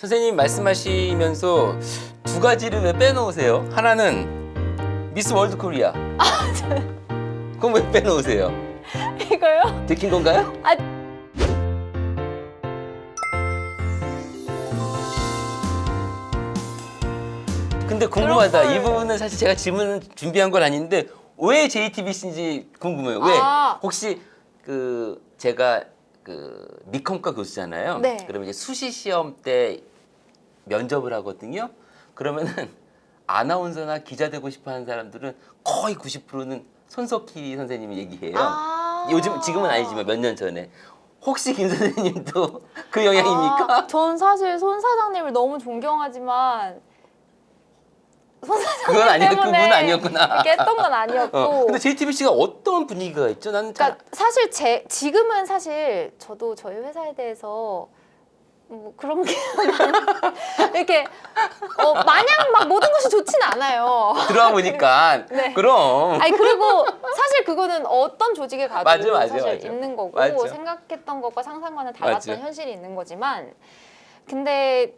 선생님 말씀하시면서 두 가지를 왜 빼놓으세요? 하나는 미스 월드 코리아. 그럼 왜 빼놓으세요? 이거요? 들킨 건가요? 아. 근데 궁금하다. 이 걸- 부분은 사실 제가 질문을 준비한 건 아닌데 왜 JTBC인지 궁금해요. 왜? 아. 혹시 그 제가 그 미컴과 교수잖아요. 네. 그러면 이제 수시 시험 때 면접을 하거든요. 그러면은 아나운서나 기자 되고 싶어 하는 사람들은 거의 90%는 손석희 선생님이 얘기해요. 아. 요즘 지금은 아니지만 몇 년 전에 혹시 김 선생님도 그 영향입니까? 아, 전 사실 손 사장님을 너무 존경하지만 손 사장님 그건 그분 때문에 아니었구나. 이렇게 했던 건 아니었고. 어, 근데 JTBC가 어떤 분위기가 있죠? 나는 잘 그러니까 사실 제 지금은 사실 저도 저희 회사에 대해서 뭐 그런 게 이렇게 어, 마냥 막 모든 것이 좋지는 않아요. 들어와 보니까 네. 그럼 아니 그리고 사실 그거는 어떤 조직에 가도 맞아, 맞아, 사실 맞아. 있는 거고 맞아. 생각했던 것과 상상과는 달랐던 맞아. 현실이 있는 거지만 근데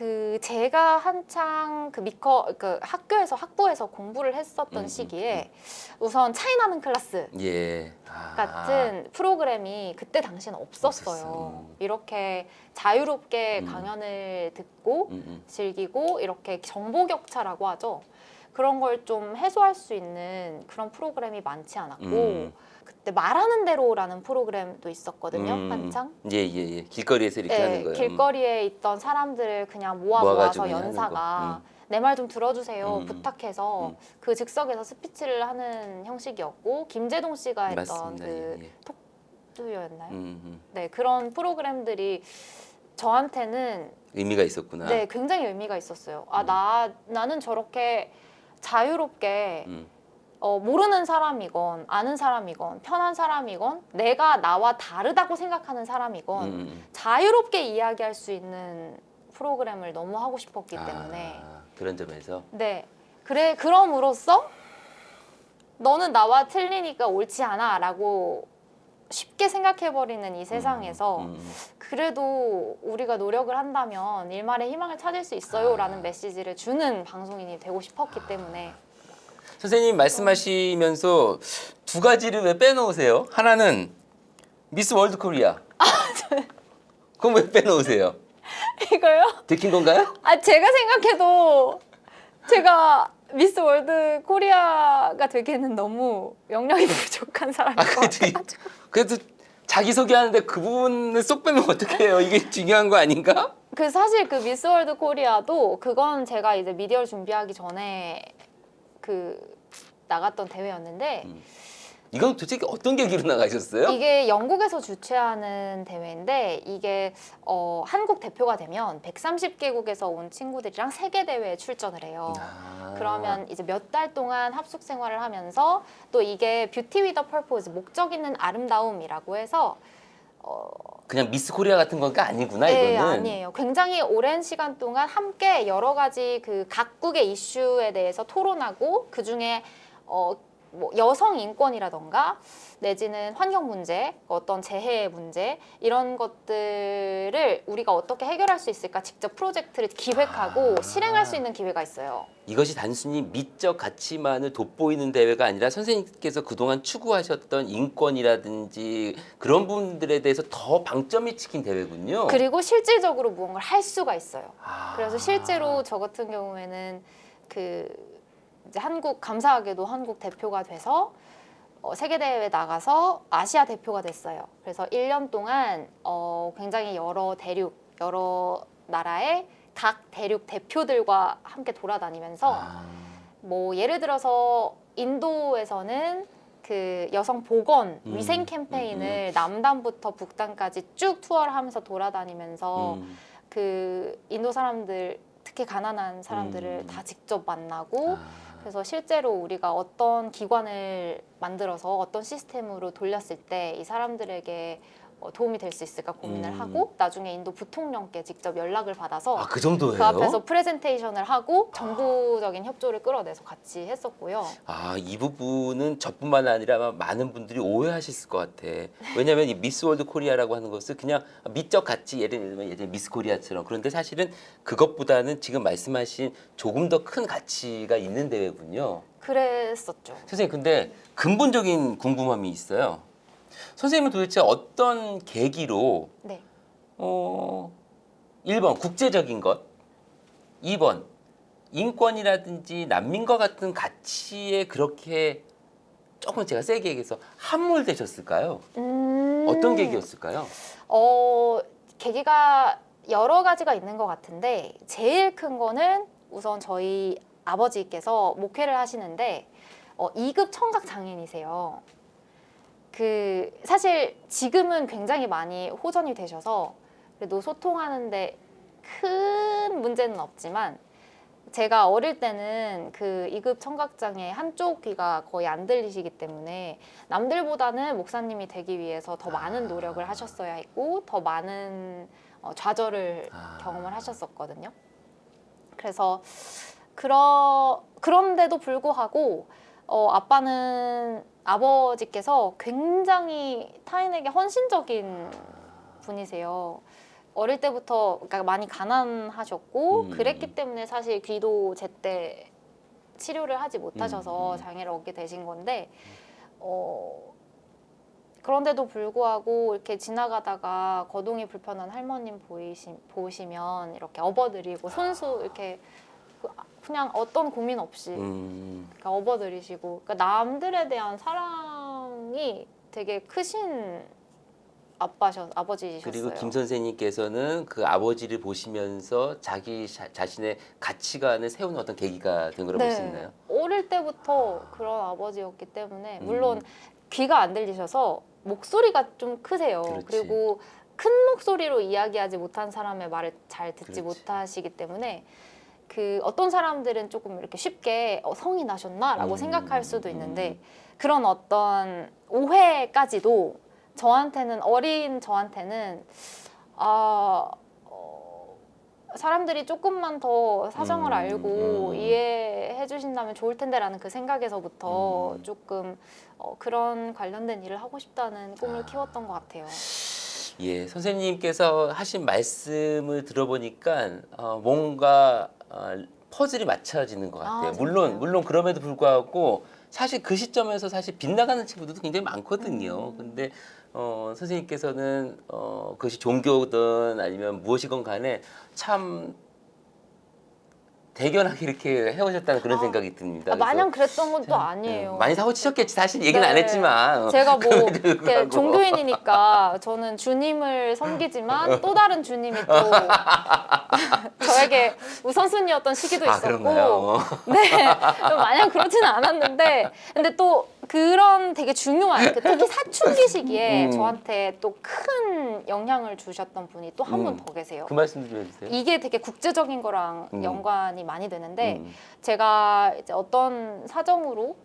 그 제가 한창 그 미커 그 학교에서 학부에서 공부를 했었던 음, 시기에 우선 차이나는 클래스 예 아. 같은 프로그램이 그때 당시는 없었어요. 없었어. 이렇게 자유롭게 음. 강연을 듣고 음, 음. 즐기고 이렇게 정보 격차라고 하죠. 그런 걸 좀 해소할 수 있는 그런 프로그램이 많지 않았고 음. 그때 말하는 대로라는 프로그램도 있었거든요. 음. 한창. 예, 예, 예. 길거리에서 이렇게 네, 하는 거예요. 길거리에 있던 사람들을 그냥 모아 모아가지고 모아서 하는 연사가 거. 내말 좀 들어주세요 음. 부탁해서 음. 그 즉석에서 스피치를 하는 형식이었고 김재동 씨가 했던 맞습니다. 그 예, 예. 톡두였나요? 음, 음. 네 그런 프로그램들이 저한테는 의미가 있었구나. 네 굉장히 의미가 있었어요. 아 나 나는 저렇게 자유롭게 음. 어, 모르는 사람이건 아는 사람이건 편한 사람이건 내가 나와 다르다고 생각하는 사람이건 음, 음. 자유롭게 이야기할 수 있는 프로그램을 너무 하고 싶었기 때문에 아, 그런 점에서 네 그래 그럼으로써 너는 나와 틀리니까 옳지 않아라고 쉽게 생각해버리는 이 세상에서 음, 음. 그래도 우리가 노력을 한다면 일말의 희망을 찾을 수 있어요라는 아. 메시지를 주는 방송인이 되고 싶었기 때문에 선생님 말씀하시면서 두 가지를 왜 빼놓으세요? 하나는 미스 월드 코리아. 아, 그럼 왜 빼놓으세요? 이거요? 들킨 건가요? 아 제가 생각해도 제가 미스 월드 코리아가 되기에는 너무 역량이 부족한 사람인 아, 것 그래도, 같아가지고 그래도 자기 소개하는데 그 부분을 쏙 빼면 어떡해요? 이게 중요한 거 아닌가? 그 사실 그 미스 월드 코리아도 그건 제가 이제 미디어를 준비하기 전에 그 나갔던 대회였는데 음. 이건 도대체 어떤 계기로 나가셨어요? 이게 영국에서 주최하는 대회인데 이게 어, 한국 대표가 되면 130개국에서 온 친구들이랑 세계 대회에 출전을 해요. 아. 그러면 이제 몇 달 동안 합숙 생활을 하면서 또 이게 뷰티 위더 퍼포즈 목적 있는 아름다움이라고 해서 그냥 미스 코리아 같은 건가 아니구나 네, 이거는. 아니에요. 굉장히 오랜 시간 동안 함께 여러 가지 그 각국의 이슈에 대해서 토론하고 그 중에 어, 뭐 여성 인권이라던가 내지는 환경 문제, 어떤 재해 문제 이런 것들을 우리가 어떻게 해결할 수 있을까 직접 프로젝트를 기획하고 아. 실행할 수 있는 기회가 있어요. 이것이 단순히 미적 가치만을 돋보이는 대회가 아니라 선생님께서 그동안 추구하셨던 인권이라든지 그런 부분들에 대해서 더 방점이 찍힌 대회군요. 그리고 실질적으로 무언가를 할 수가 있어요. 아. 그래서 실제로 저 같은 경우에는 그 이제 한국 감사하게도 한국 대표가 돼서 어, 세계 대회에 나가서 아시아 대표가 됐어요. 그래서 1년 동안 어, 굉장히 여러 대륙 여러 나라의 각 대륙 대표들과 함께 돌아다니면서 아. 뭐 예를 들어서 인도에서는 그 여성 보건 음, 위생 캠페인을 남단부터 북단까지 쭉 투어를 하면서 돌아다니면서 음. 그 인도 사람들 특히 가난한 사람들을 음. 다 직접 만나고 아. 그래서 실제로 우리가 어떤 기관을 만들어서 어떤 시스템으로 돌렸을 때 이 사람들에게 어, 도움이 될 수 있을까 고민을 음. 하고 나중에 인도 부통령께 직접 연락을 받아서 아 그 정도예요? 그 앞에서 프레젠테이션을 하고 정부적인 협조를 끌어내서 같이 했었고요. 아, 이 부분은 저뿐만 아니라 많은 분들이 오해하실 것 같아. 왜냐하면 이 미스 월드 코리아라고 하는 것을 그냥 미적 가치 예를 들면 예전에 미스 코리아처럼 그런데 사실은 그것보다는 지금 말씀하신 조금 더 큰 가치가 있는 대회군요. 그랬었죠. 선생님 근데 근본적인 궁금함이 있어요. 선생님은 도대체 어떤 계기로 네. 어 1번 국제적인 것, 2번 인권이라든지 난민과 같은 가치에 그렇게 조금 제가 세게 얘기해서 함몰되셨을까요? 음... 어떤 계기였을까요? 어, 계기가 여러 가지가 있는 것 같은데 제일 큰 거는 우선 저희 아버지께서 목회를 하시는데 어, 2급 청각 장애인이세요. 그 사실 지금은 굉장히 많이 호전이 되셔서 그래도 소통하는데 큰 문제는 없지만 제가 어릴 때는 그 2급 청각장애 한쪽 귀가 거의 안 들리시기 때문에 남들보다는 목사님이 되기 위해서 더 많은 노력을 하셨어야 했고 더 많은 어, 좌절을 아. 경험을 하셨었거든요. 그래서 그러 그런데도 불구하고 어, 아빠는 아버지께서 굉장히 타인에게 헌신적인 분이세요. 어릴 때부터 그러니까 많이 가난하셨고 음. 그랬기 때문에 사실 귀도 제때 치료를 하지 못하셔서 음, 음. 장애를 얻게 되신 건데 어 그런데도 불구하고 이렇게 지나가다가 거동이 불편한 할머님 보이시, 보시면 이렇게 업어드리고 손수 이렇게 그- 그냥 어떤 고민 없이 음, 그러니까 업어드리시고 그러니까 남들에 대한 사랑이 되게 크신 아빠셔 아버지셨어요. 그리고 김 선생님께서는 그 아버지를 보시면서 자기 자, 자신의 가치관을 세우는 어떤 계기가 된 거라고 볼 수 있나요? 어릴 때부터 그런 아버지였기 때문에 음. 물론 귀가 안 들리셔서 목소리가 좀 크세요. 그렇지. 그리고 큰 목소리로 이야기하지 못한 사람의 말을 잘 듣지 그렇지. 못하시기 때문에 그 어떤 사람들은 조금 이렇게 쉽게 어, 성이 나셨나라고 음, 생각할 수도 음. 있는데 그런 어떤 오해까지도 저한테는 어린 저한테는 아 어, 사람들이 조금만 더 사정을 음, 알고 음. 이해해 주신다면 좋을 텐데라는 그 생각에서부터 음. 조금 어, 그런 관련된 일을 하고 싶다는 꿈을 아. 키웠던 것 같아요. 예, 선생님께서 하신 말씀을 들어보니까 어, 뭔가 어, 퍼즐이 맞춰지는 것 아, 같아요. 정말요? 물론 물론 그럼에도 불구하고 사실 그 시점에서 사실 빗나가는 친구들도 굉장히 많거든요. 음. 근데 어, 선생님께서는 어, 그것이 종교든 아니면 무엇이건 간에 참 대견하게 이렇게 해오셨다는 그런 아, 생각이 듭니다. 아, 마냥 그래서 그랬던 것도 아니에요. 음, 많이 사고 치셨겠지 사실 얘기는 안 네. 했지만 어, 제가 뭐 이렇게. 종교인이니까 저는 주님을 섬기지만 또 다른 주님이 또 저에게 우선순위였던 시기도 아 있었고 그런가요? 네 마냥 그렇지는 않았는데 근데 또 그런 되게 중요한 그 특히 사춘기 시기에 음. 저한테 또 큰 영향을 주셨던 분이 또 한분 음. 더 계세요. 그 말씀 좀 해주세요. 이게 되게 국제적인 거랑 음. 연관이 많이 되는데 음. 제가 이제 어떤 사정으로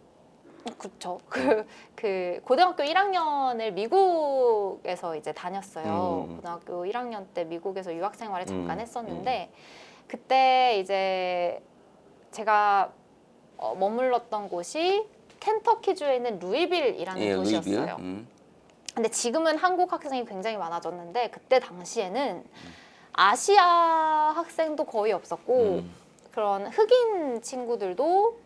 그쵸 그, 그 고등학교 1학년을 미국에서 이제 다녔어요 음. 고등학교 1학년 때 미국에서 유학 생활을 잠깐 음. 했었는데 그때 이제 제가 어, 머물렀던 곳이 켄터키주에 있는 루이빌이라는 예, 루이빌. 도시였어요. 음. 근데 지금은 한국 학생이 굉장히 많아졌는데 그때 당시에는 아시아 학생도 거의 없었고 음. 그런 흑인 친구들도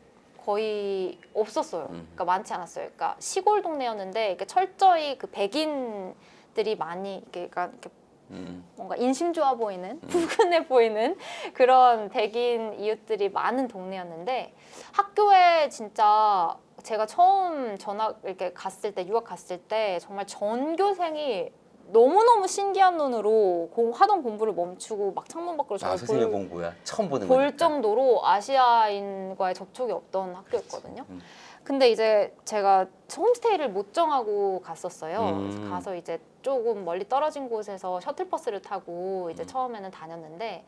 거의 없었어요. 음. 그러니까 많지 않았어요. 그러니까 시골 동네였는데 이렇게 철저히 그 백인들이 많이 이렇게, 그러니까 이렇게 음. 뭔가 인심 좋아 보이는 푸근해 보이는 그런 백인 이웃들이 많은 동네였는데 학교에 진짜 제가 처음 전학 이렇게 갔을 때 유학 갔을 때 정말 전교생이 너무너무 신기한 눈으로 공, 하던 공부를 멈추고 막 창문 밖으로 아 저를 선생님 볼, 본 거야. 처음 보는 볼 거니까. 정도로 아시아인과의 접촉이 없던 학교였거든요. 음. 근데 이제 제가 홈스테이를 못 정하고 갔었어요. 음. 가서 이제 조금 멀리 떨어진 곳에서 셔틀버스를 타고 이제 음. 처음에는 다녔는데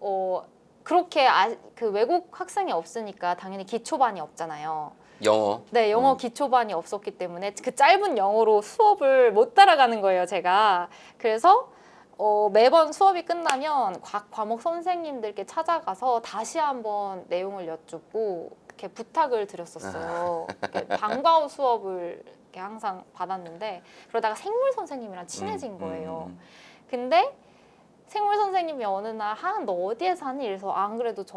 어 그렇게 아, 그 외국 학생이 없으니까 당연히 기초반이 없잖아요. 영어. 네, 영어 음. 기초반이 없었기 때문에 그 짧은 영어로 수업을 못 따라가는 거예요, 제가. 그래서 어, 매번 수업이 끝나면 각 과목 선생님들께 찾아가서 다시 한번 내용을 여쭙고 이렇게 부탁을 드렸었어요. 이렇게 방과 후 수업을 이렇게 항상 받았는데 그러다가 생물 선생님이랑 친해진 음, 거예요. 음, 근데 생물 선생님이 어느 날 하은 너 어디에 사니? 이래서 안 그래도 저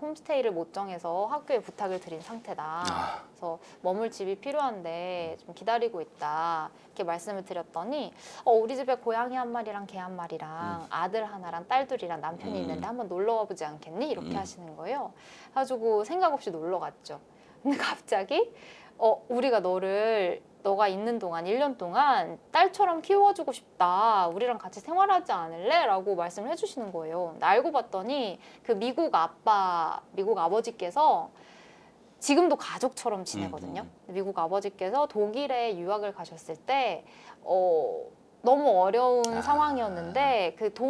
홈스테이를 못 정해서 학교에 부탁을 드린 상태다. 아. 그래서 머물 집이 필요한데 좀 기다리고 있다. 이렇게 말씀을 드렸더니 어, 우리 집에 고양이 한 마리랑 개 한 마리랑 아들 하나랑 딸 둘이랑 남편이 음. 있는데 한번 놀러 와보지 않겠니? 이렇게 음. 하시는 거예요. 가지고 생각 없이 놀러 갔죠. 근데 갑자기 어 우리가 너를 너가 있는 동안 1년 동안 딸처럼 키워주고 싶다. 우리랑 같이 생활하지 않을래? 라고 말씀을 해주시는 거예요. 알고 봤더니 그 미국 아빠, 미국 아버지께서 지금도 가족처럼 지내거든요. 음, 미국 아버지께서 독일에 유학을 가셨을 때 어, 너무 어려운 아. 상황이었는데 그 동,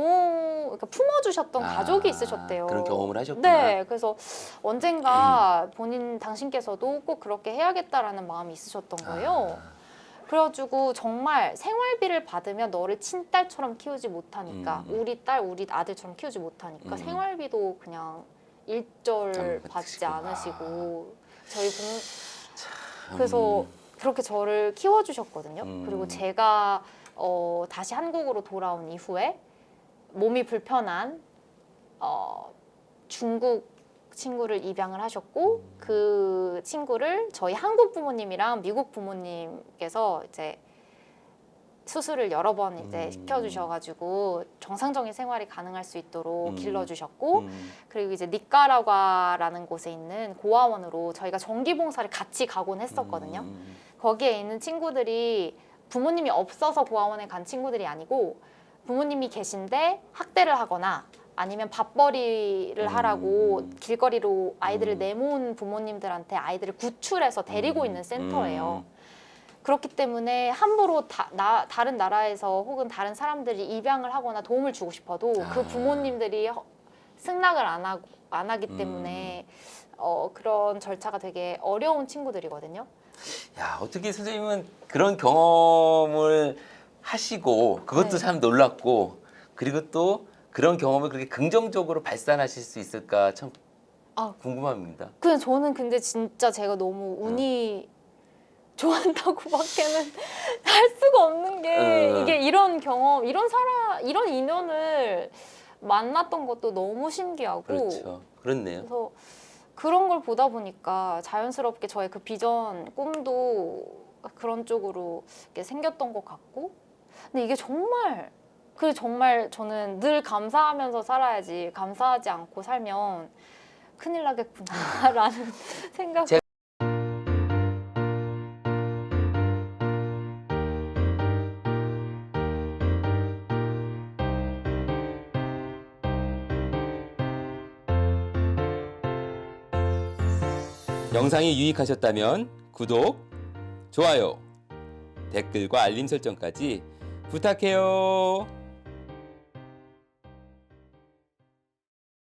그러니까 품어주셨던 아, 가족이 있으셨대요. 그런 경험을 하셨구나. 네, 그래서 언젠가 본인 당신께서도 꼭 그렇게 해야겠다라는 마음이 있으셨던 거예요. 아. 그래가지고 정말 생활비를 받으면 너를 친딸처럼 키우지 못하니까 음. 우리 딸 우리 아들처럼 키우지 못하니까 음. 생활비도 그냥 일절 안 받지. 않으시고 저희 부 음. 그래서 그렇게 저를 키워주셨거든요. 음. 그리고 제가 어, 다시 한국으로 돌아온 이후에 몸이 불편한 어, 중국 친구를 입양을 하셨고 음. 그 친구를 저희 한국 부모님이랑 미국 부모님께서 이제 수술을 여러 번 이제 음. 시켜주셔가지고 정상적인 생활이 가능할 수 있도록 음. 길러주셨고 음. 그리고 이제 니카라과라는 곳에 있는 고아원으로 저희가 정기 봉사를 같이 가곤 했었거든요. 음. 거기에 있는 친구들이 부모님이 없어서 고아원에 간 친구들이 아니고 부모님이 계신데 학대를 하거나 아니면 밥벌이를 음. 하라고 길거리로 아이들을 음. 내모은 부모님들한테 아이들을 구출해서 데리고 음. 있는 센터예요. 음. 그렇기 때문에 함부로 다, 나, 다른 나라에서 혹은 다른 사람들이 입양을 하거나 도움을 주고 싶어도 그 아. 부모님들이 허- 승낙을 안, 하고, 안 하기 음. 때문에 어, 그런 절차가 되게 어려운 친구들이거든요. 야 어떻게 선생님은 그런 경험을 하시고 그것도 네. 참 놀랍고 그리고 또 그런 경험을 그렇게 긍정적으로 발산하실 수 있을까 참 아. 궁금합니다. 그냥 저는 근데 진짜 제가 너무 운이 좋았다고밖에는 할 수가 없는 게 어. 이게 이런 경험, 이런 사람, 이런 인연을 만났던 것도 너무 신기하고 그렇죠. 그렇네요. 그래서 그런 걸 보다 보니까 자연스럽게 저의 그 비전, 꿈도 그런 쪽으로 생겼던 것 같고 근데 이게 정말 그 정말 저는 늘 감사하면서 살아야지 감사하지 않고 살면 큰일 나겠구나라는 생각. 영상이 유익하셨다면 구독, 좋아요, 댓글과 알림 설정까지 부탁해요.